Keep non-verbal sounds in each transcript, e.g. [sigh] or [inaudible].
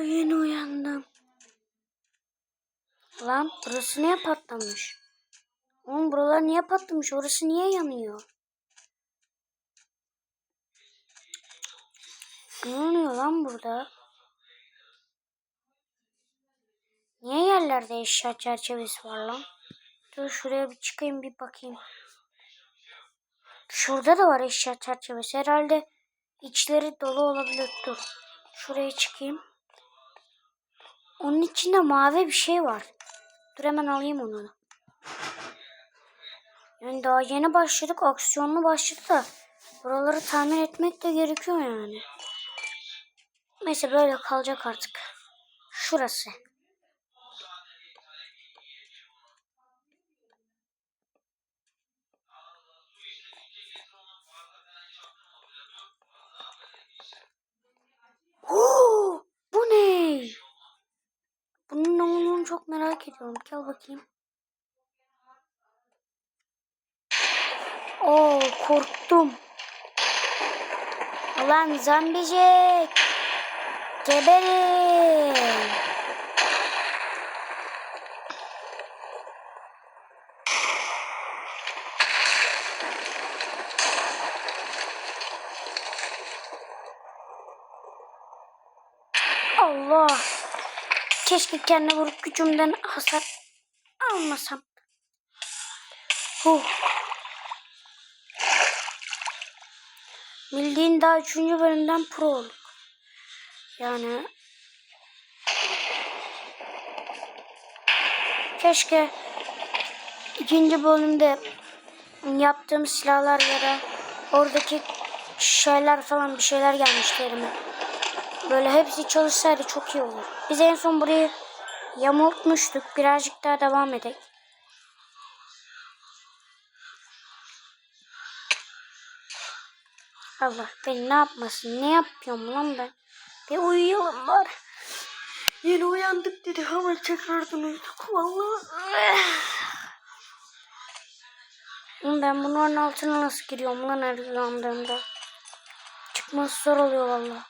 Daha yeni uyandım. Lan burası niye patlamış? Oğlum buralar niye patlamış? Orası niye yanıyor? Ne oluyor lan burada? Niye yerlerde eşya çerçevesi var lan? Dur şuraya bir çıkayım bir bakayım. Şurada da var eşya çerçevesi. Herhalde içleri dolu olabilir. Dur. Şuraya çıkayım. Onun içinde mavi bir şey var. Dur hemen alayım onu. Yani daha yeni başladık. Aksiyonlu başladı da. Buraları tamir etmek de gerekiyor yani. Neyse böyle kalacak artık. Şurası. Oo, bu ne? Bunun ne olduğunu çok ediyorum. Gel bakayım. Oo korktum. Ulan zambicik. Geberin. Allah. Keşke kendi vurup gücümden hasar almasam. Huh. Bildiğin daha üçüncü bölümden pro olduk. Yani keşke ikinci bölümde yaptığım silahlar ya da oradaki şeyler falan bir şeyler gelmişti elime. Böyle hepsi çalışsaydı çok iyi olur. Biz en son burayı yamultmuştuk. Birazcık daha devam edelim. Allah beni ne yapmasın? Ne yapıyorum lan ben? Bir uyuyalım var. Yeni uyandık dedi ama tekrardan uyuduk. Vallahi. Ben bunların altına nasıl giriyorum lan her uyandığımda? Çıkması zor oluyor vallahi.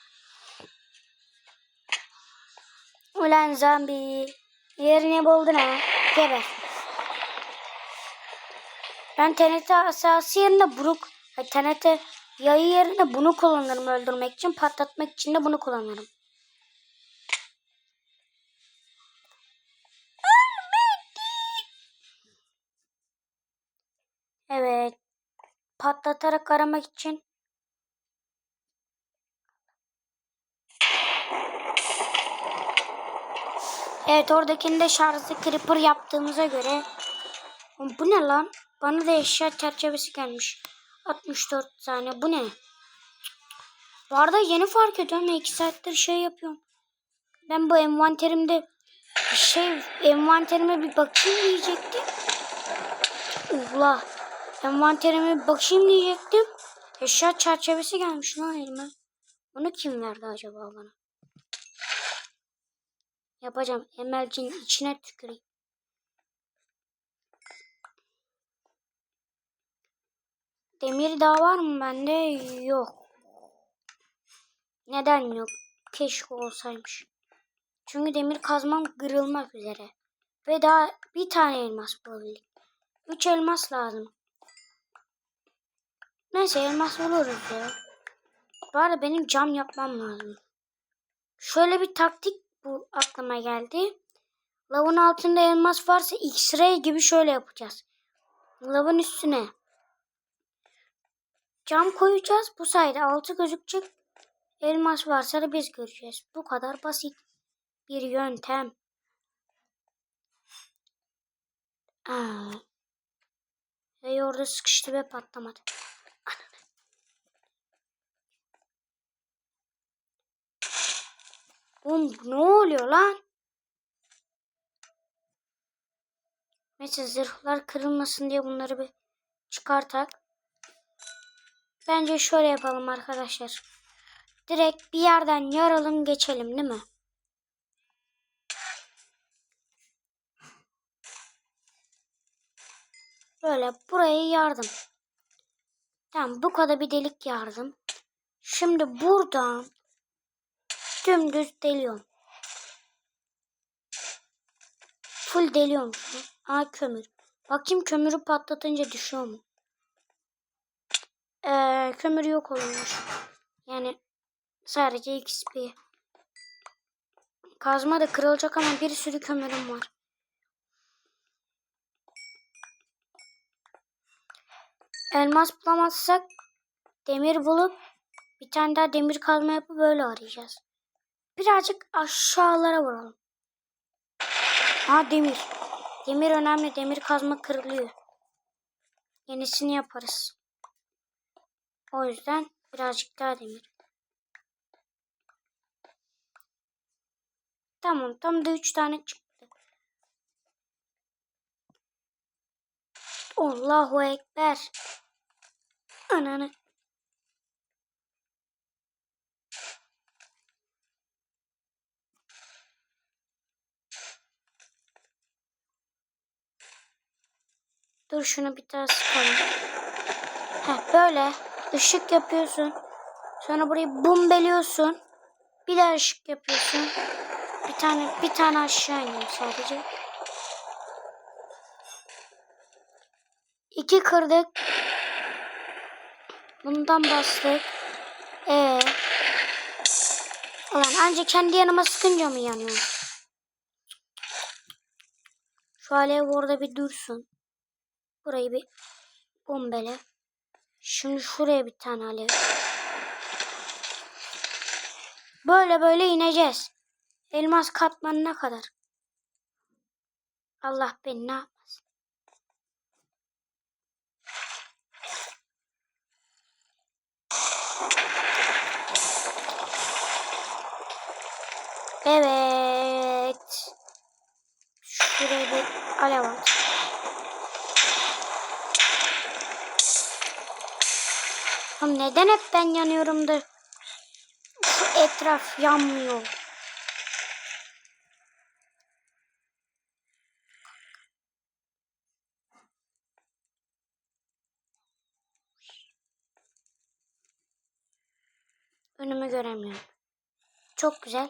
Ulan zombi. Yerini buldun ha. Geber. Ben TNT asası yerine ay, TNT yayı yerine bunu kullanırım öldürmek için. Patlatmak için de bunu kullanırım. Evet. Patlatarak aramak için Evet oradakinde şarjlı creeper yaptığımıza göre bu ne lan? Bana da eşya çerçevesi gelmiş. 64 tane. Bu ne? Bu arada yeni fark ediyorum. 2 saattir şey yapıyorum. Ben bu envanterimde şey envanterime bir bakayım diyecektim. Allah. Envanterime bir bakayım diyecektim. Eşya çerçevesi gelmiş lan elime. Bunu kim verdi acaba bana? Yapacağım. Emelcinin içine tüküreyim. Demir daha var mı bende? Yok. Neden yok? Keşke olsaymış. Çünkü demir kazmam kırılmak üzere. Ve daha bir tane elmas bulabildik. Üç elmas lazım. Neyse elmas buluruz ya. Bu arada benim cam yapmam lazım. Şöyle bir taktik bu aklıma geldi. Lavın altında elmas varsa X-ray gibi şöyle yapacağız. Lavın üstüne cam koyacağız. Bu sayede altı gözükecek. Elmas varsa da biz göreceğiz. Bu kadar basit bir yöntem. Aa. Ve orada sıkıştı ve patlamadı. Oğlum ne oluyor lan? Mesela zırhlar kırılmasın diye bunları bir çıkartak. Bence şöyle yapalım arkadaşlar. Direkt bir yerden yaralım geçelim değil mi? Böyle buraya yardım. Tamam bu kadar bir delik yardım. Şimdi buradan dümdüz deliyorum. full deliyormuş. Aa kömür. Bakayım kömürü patlatınca düşüyor mu? Ee, kömür yok olmuş. Yani sadece XP. Kazma da kırılacak ama bir sürü kömürüm var. Elmas bulamazsak demir bulup bir tane daha demir kazma yapıp böyle arayacağız. Birazcık aşağılara vuralım. Ha demir. Demir önemli. Demir kazma kırılıyor. Yenisini yaparız. O yüzden birazcık daha demir. Tamam. Tam da üç tane çıktı. Allahu Ekber. Ananı. Dur şunu bir daha sıkalım. Heh, böyle ışık yapıyorsun. Sonra burayı bumbeliyorsun. Bir daha ışık yapıyorsun. Bir tane bir tane aşağı ineyim sadece. İki kırdık. Bundan bastık. Ee. Ulan anca kendi yanıma sıkınca mı yanıyor? Şu alev orada bir dursun. Burayı bir bombele. Şimdi şuraya bir tane alev. Böyle böyle ineceğiz. Elmas katmanına kadar. Allah beni ne yapmasın. Evet. Şuraya bir alev at. Oğlum neden hep ben yanıyorum da şu etraf yanmıyor? Önümü göremiyorum. Çok güzel.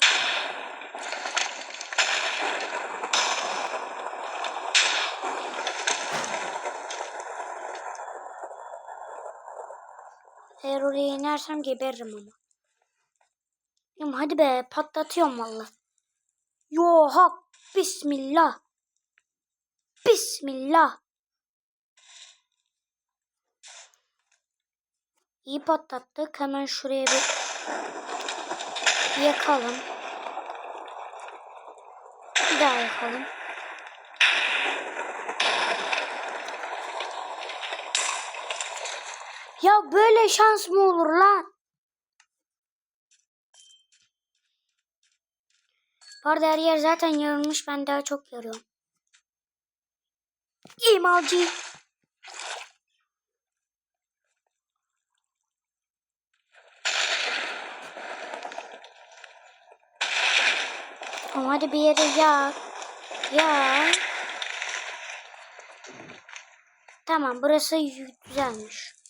Eğer oraya inersem geberirim ama. Oğlum hadi be patlatıyorum valla. Yo hak bismillah. Bismillah. İyi patlattık. Hemen şuraya bir yakalım. Bir daha yakalım. Ya böyle şans mı olur lan? Bu arada her yer zaten yarılmış. Ben daha çok yarıyorum. İmalci. Tamam hadi bir yere yak. Yak. Tamam burası güzelmiş.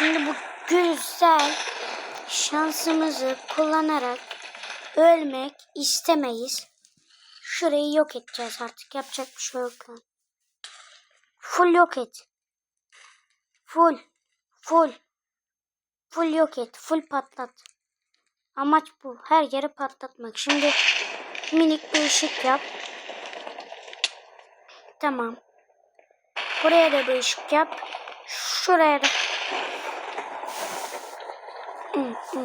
Şimdi bu güzel şansımızı kullanarak ölmek istemeyiz. Şurayı yok edeceğiz artık. Yapacak bir şey yok. Full yok et. Full. Full. Full yok et. Full patlat. Amaç bu. Her yeri patlatmak. Şimdi minik bir ışık yap. Tamam. Buraya da bir ışık yap. Şuraya da. Bu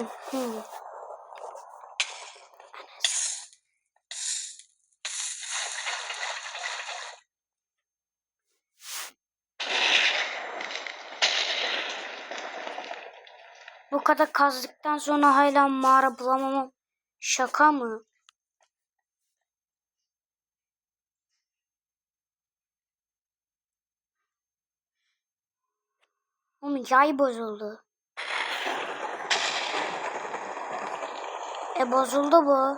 kadar kazdıktan sonra hala mağara bulamamam şaka mı? Oğlum yay bozuldu. E bozuldu bu.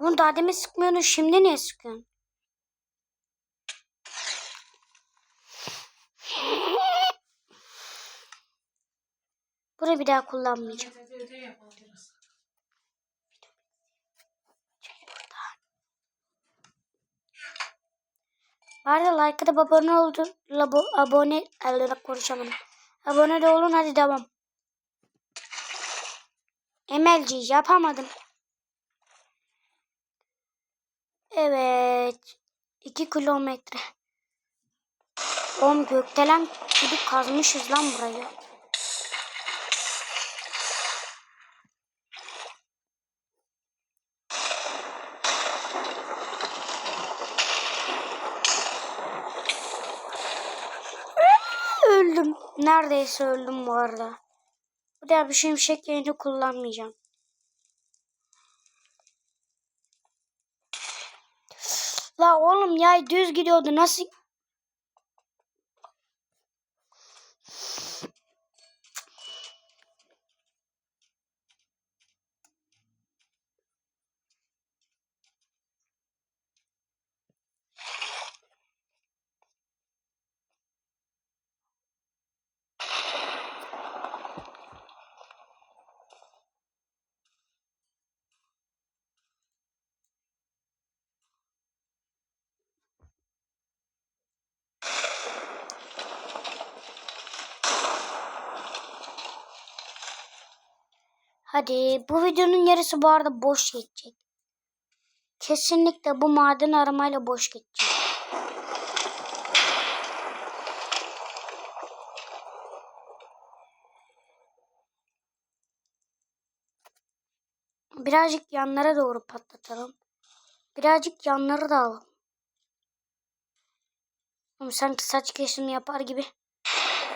Bunu daha demin sıkmıyordun şimdi niye sıkıyorsun? Bunu bir daha kullanmayacağım. Var da like'a da abone oldu. Labo, abone, elde konuşamadım. Abone de olun hadi devam. Emelci yapamadım. Evet. 2 kilometre. Oğlum gökdelen gibi kazmışız lan burayı. Öldüm. Neredeyse öldüm bu arada. Bu da bir şimşek yayını kullanmayacağım. La oğlum yay düz gidiyordu. Nasıl? Hadi bu videonun yarısı bu arada boş geçecek. Kesinlikle bu maden aramayla boş geçecek. Birazcık yanlara doğru patlatalım. Birazcık yanları da alalım. Oğlum sanki saç kesimi yapar gibi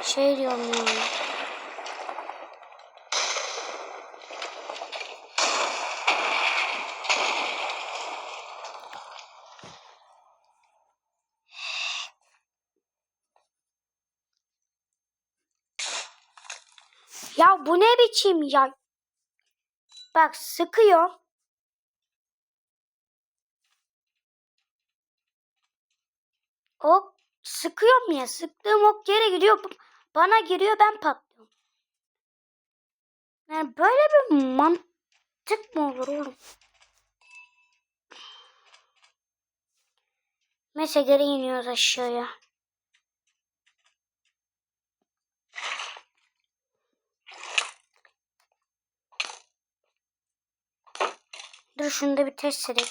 şey diyorum ya. Bu ne biçim ya? Bak sıkıyor. Ok sıkıyor mu ya? Sıktığım ok yere gidiyor. Bana giriyor ben patlıyorum. Yani böyle bir mantık mı olur oğlum? Neyse geri iniyoruz aşağıya. Dur şunu da bir test edelim.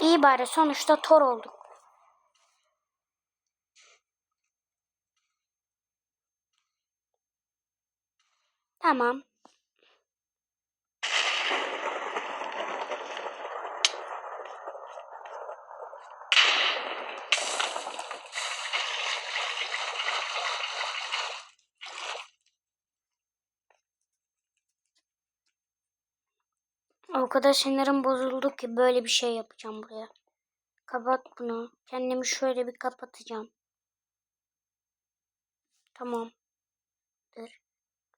İyi bari sonuçta tor olduk. Tamam. O kadar sinirim bozuldu ki böyle bir şey yapacağım buraya. Kapat bunu. Kendimi şöyle bir kapatacağım. Tamam. Dur.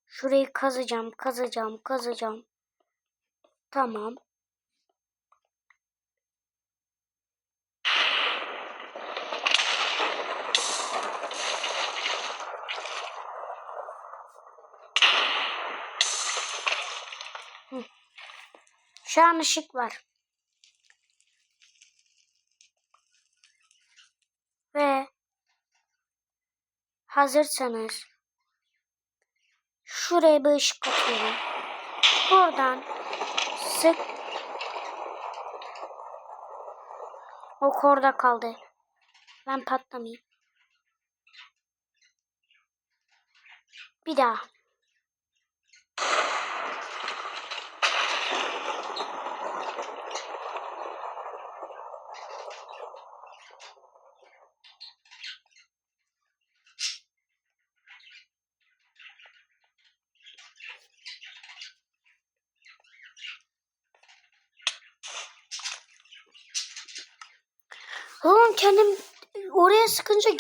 Şurayı kazacağım, kazacağım, kazacağım. Tamam. Şu an ışık var. Ve hazırsanız şuraya bir ışık atıyorum. Buradan sık Ok orada kaldı. Ben patlamayayım. Bir daha.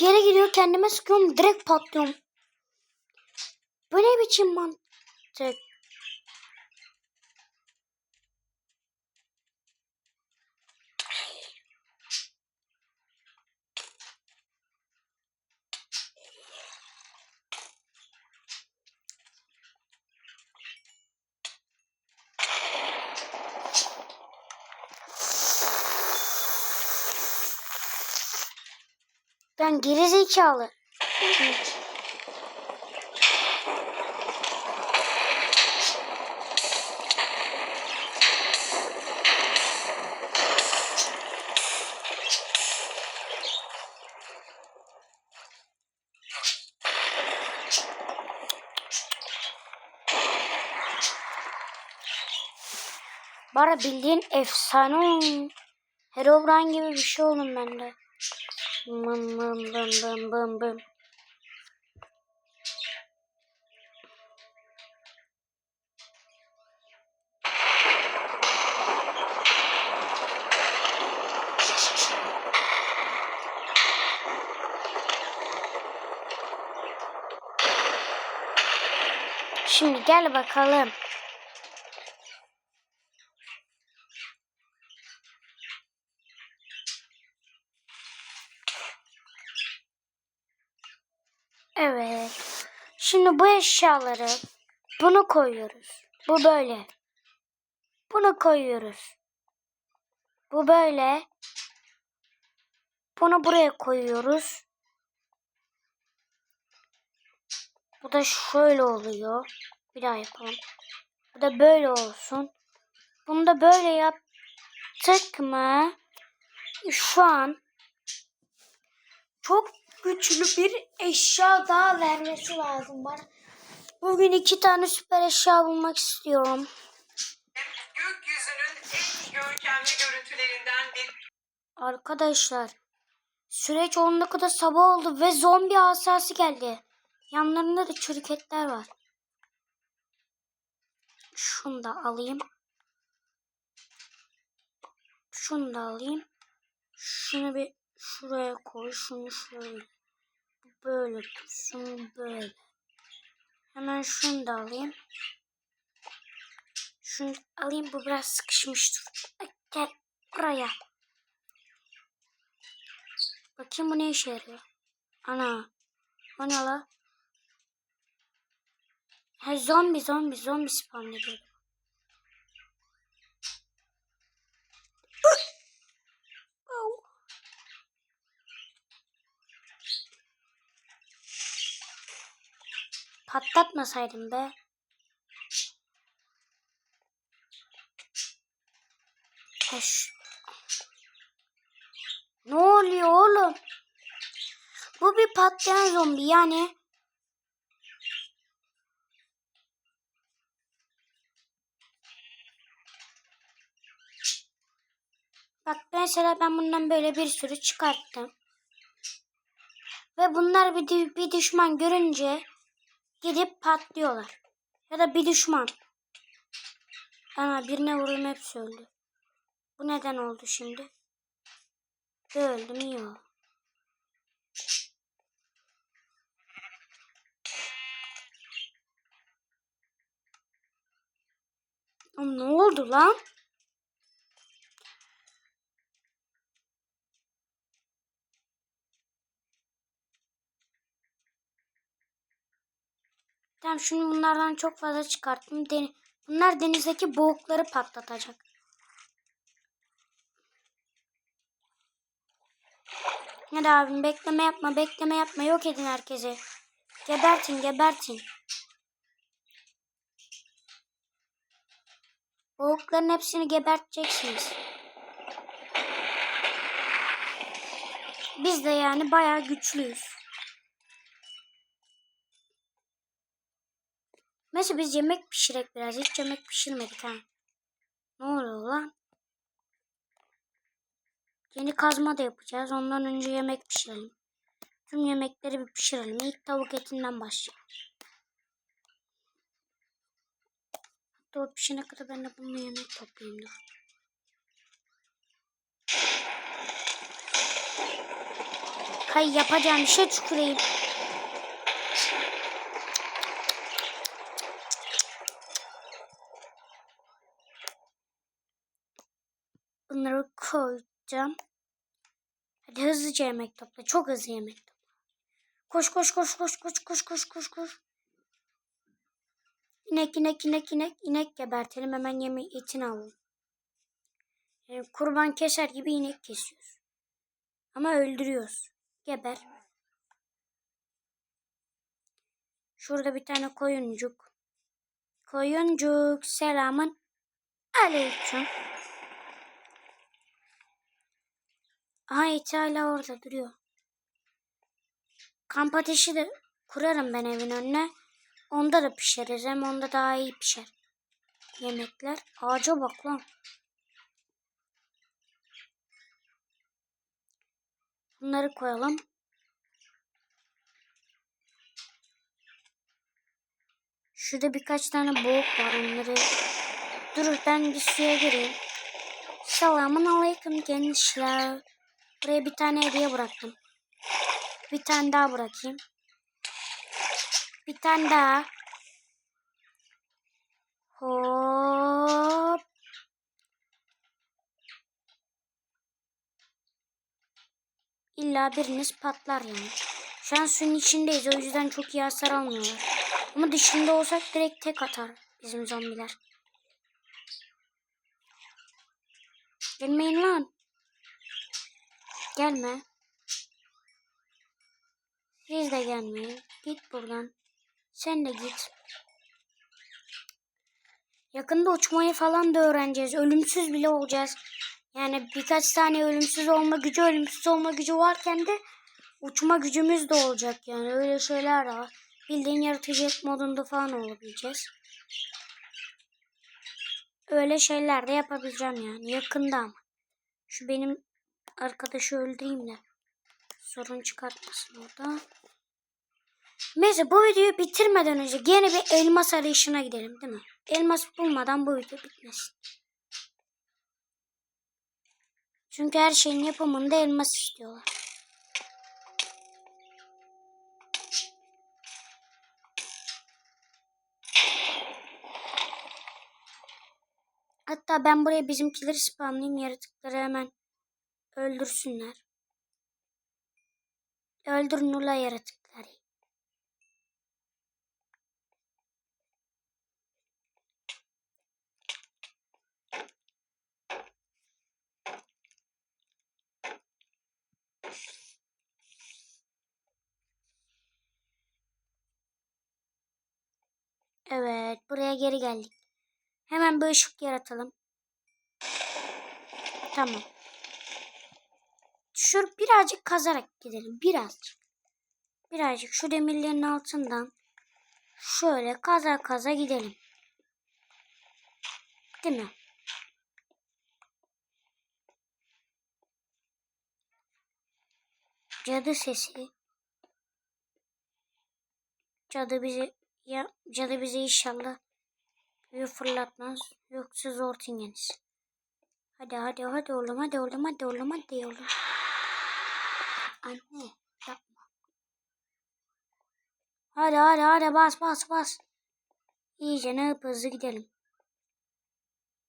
Geri gidiyor kendime sıkıyorum direkt patlıyorum. Bu ne biçim mantık? Ben geri zekalı. Bara bildiğin efsane oyun. Herobrine gibi bir şey oldum ben de. Bım bım bım bım bım bım. Şimdi gel bakalım. Evet. Şimdi bu eşyaları bunu koyuyoruz. Bu böyle. Bunu koyuyoruz. Bu böyle. Bunu buraya koyuyoruz. Bu da şöyle oluyor. Bir daha yapalım. Bu da böyle olsun. Bunu da böyle yaptık mı? Şu an çok güçlü bir eşya daha vermesi lazım bana. Bugün iki tane süper eşya bulmak istiyorum. Gökyüzünün en görkemli görüntülerinden bir Arkadaşlar süreç 10 dakikada sabah oldu ve zombi asası geldi. Yanlarında da çürük etler var. Şunu da alayım. Şunu da alayım. Şunu bir şuraya koy. Şunu şöyle. Böyle dursun böyle. Hemen şunu da alayım. Şunu alayım. Bu biraz sıkışmıştır. Gel buraya. Bakayım bu ne işe yarıyor. Ana. O ne la? Ha zombi zombi zombi spawn Patlatmasaydım be. Eş. Ne oluyor oğlum? Bu bir patlayan zombi yani. Bak mesela ben bundan böyle bir sürü çıkarttım. Ve bunlar bir, bir düşman görünce gidip patlıyorlar. Ya da bir düşman. Ana birine vurdum hepsi öldü. Bu neden oldu şimdi? Bir öldüm iyi oldu. Oğlum ne oldu lan? Tamam şimdi bunlardan çok fazla çıkarttım. Den Bunlar denizdeki boğukları patlatacak. Hadi abim bekleme yapma bekleme yapma yok edin herkesi. Gebertin gebertin. Boğukların hepsini geberteceksiniz. Biz de yani bayağı güçlüyüz. Mesela biz yemek pişirek biraz. Hiç yemek pişirmedik ha. Ne oluyor lan? Yeni kazma da yapacağız. Ondan önce yemek pişirelim. Tüm yemekleri bir pişirelim. İlk tavuk etinden başlayalım. Hatta o pişene kadar ben de bununla yemek toplayayım dur. Hay yapacağım bir şey tüküreyim. Bunları koyacağım. Hadi hızlıca yemek topla. Çok hızlı yemek topla. Koş koş koş koş koş koş koş koş koş. İnek inek inek inek inek gebertelim hemen yemeği etini alalım. Yani kurban keser gibi inek kesiyoruz. Ama öldürüyoruz. Geber. Şurada bir tane koyuncuk. Koyuncuk selamın aleyküm. Aha eti hala orada duruyor. Kamp ateşi de kurarım ben evin önüne. Onda da pişiririz. Hem onda daha iyi pişer. Yemekler. Ağaca bak lan. Bunları koyalım. Şurada birkaç tane boğuk var. Onları Dur ben bir suya gireyim. Selamun aleyküm gençler. Buraya bir tane hediye bıraktım. Bir tane daha bırakayım. Bir tane daha. Hop. İlla biriniz patlar yani. Şu an suyun içindeyiz o yüzden çok iyi hasar almıyorlar. Ama dışında olsak direkt tek atar bizim zombiler. Gelmeyin lan. Gelme. Siz de gelmeyin. Git buradan. Sen de git. Yakında uçmayı falan da öğreneceğiz. Ölümsüz bile olacağız. Yani birkaç tane ölümsüz olma gücü, ölümsüz olma gücü varken de uçma gücümüz de olacak yani. Öyle şeyler de var. Bildiğin yaratıcı modunda falan olabileceğiz. Öyle şeyler de yapabileceğim yani. Yakında ama. Şu benim arkadaşı öldüreyim de. Sorun çıkartmasın orada. Neyse bu videoyu bitirmeden önce yine bir elmas arayışına gidelim değil mi? Elmas bulmadan bu video bitmesin. Çünkü her şeyin yapımında elmas istiyorlar. Hatta ben buraya bizimkileri spamlayayım yaratıkları hemen öldürsünler. Öldür Nula yaratıkları. Evet, buraya geri geldik. Hemen bir ışık yaratalım. Tamam. Şur birazcık kazarak gidelim. Birazcık. Birazcık şu demirlerin altından şöyle kaza kaza gidelim. Değil mi? Cadı sesi. Cadı bizi ya cadı bizi inşallah fırlatmaz. Yoksa zor tingeniz. Hadi hadi hadi oğlum hadi oğlum hadi oğlum hadi oğlum. Anne yapma. Hadi hadi hadi bas bas bas. İyice ne hızlı gidelim.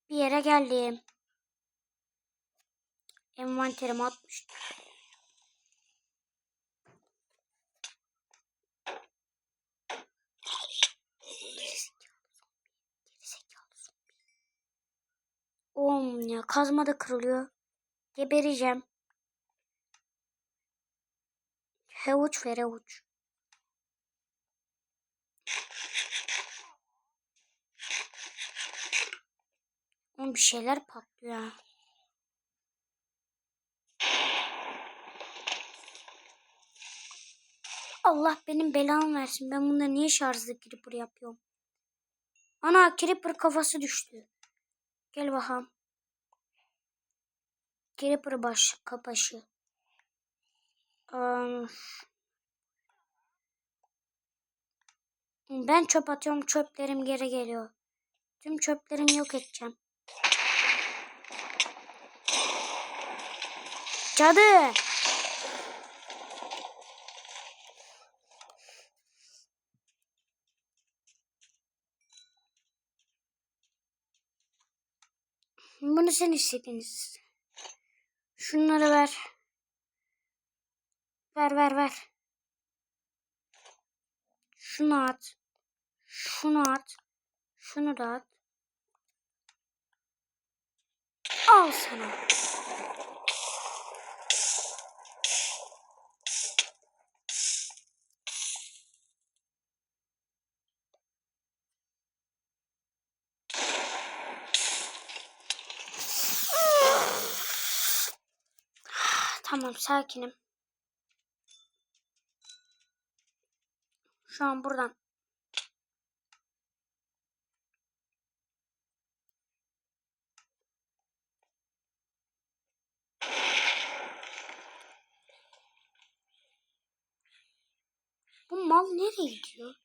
Bir yere geldim. Envanterim 60. Ya kazma da kırılıyor. Gebereceğim. Havuç ver havuç. Oğlum bir şeyler patlıyor. Allah benim belamı versin. Ben bunda niye şarjlı creeper yapıyorum? Ana creeper kafası düştü. Gel bakalım. Creeper baş kapaşı. Am, Ben çöp atıyorum. Çöplerim geri geliyor. Tüm çöplerimi yok edeceğim. Cadı. Bunu sen istediniz. Şunları ver. Ver ver ver. Şunu at. Şunu at. Şunu da at. Al sana. Tamam sakinim. Şu an buradan. Bu mal nereye gidiyor?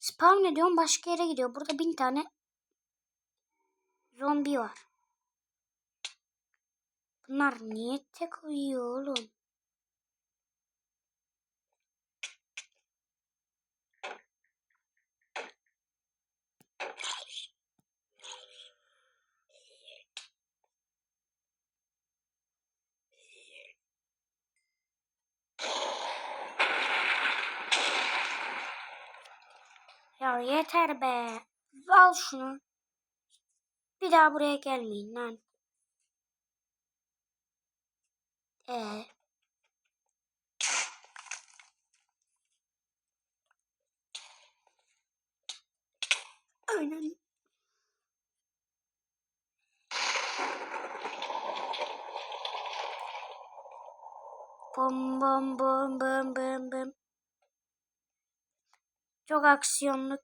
Spawn ediyorum başka yere gidiyor. Burada bin tane zombi var. Bunlar niye tek uyuyor oğlum? Ya yeter be. Al şunu. Bir daha buraya gelmeyin lan. Ee. Aynen. Bum bum bum bum bum bum. Çok aksiyonlu.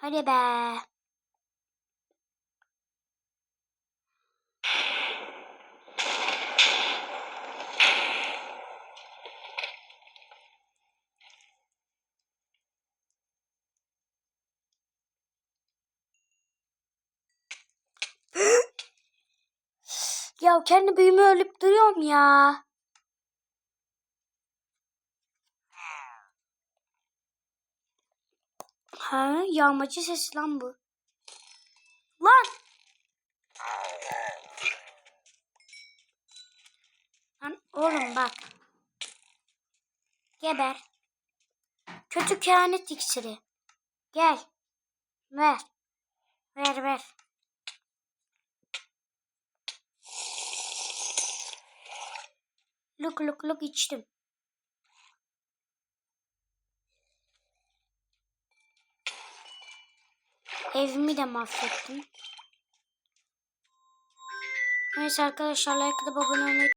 Hadi be. [gasps] Ya kendi büyümü ölüp duruyorum ya. Ha, yağmacı sesi lan bu. Lan! Lan oğlum bak. Geber. Kötü kehanet iksiri. Gel. Ver. Ver ver. Luk luk luk içtim. Evimi de mahvettim. Neyse arkadaşlar like atıp abone olmayı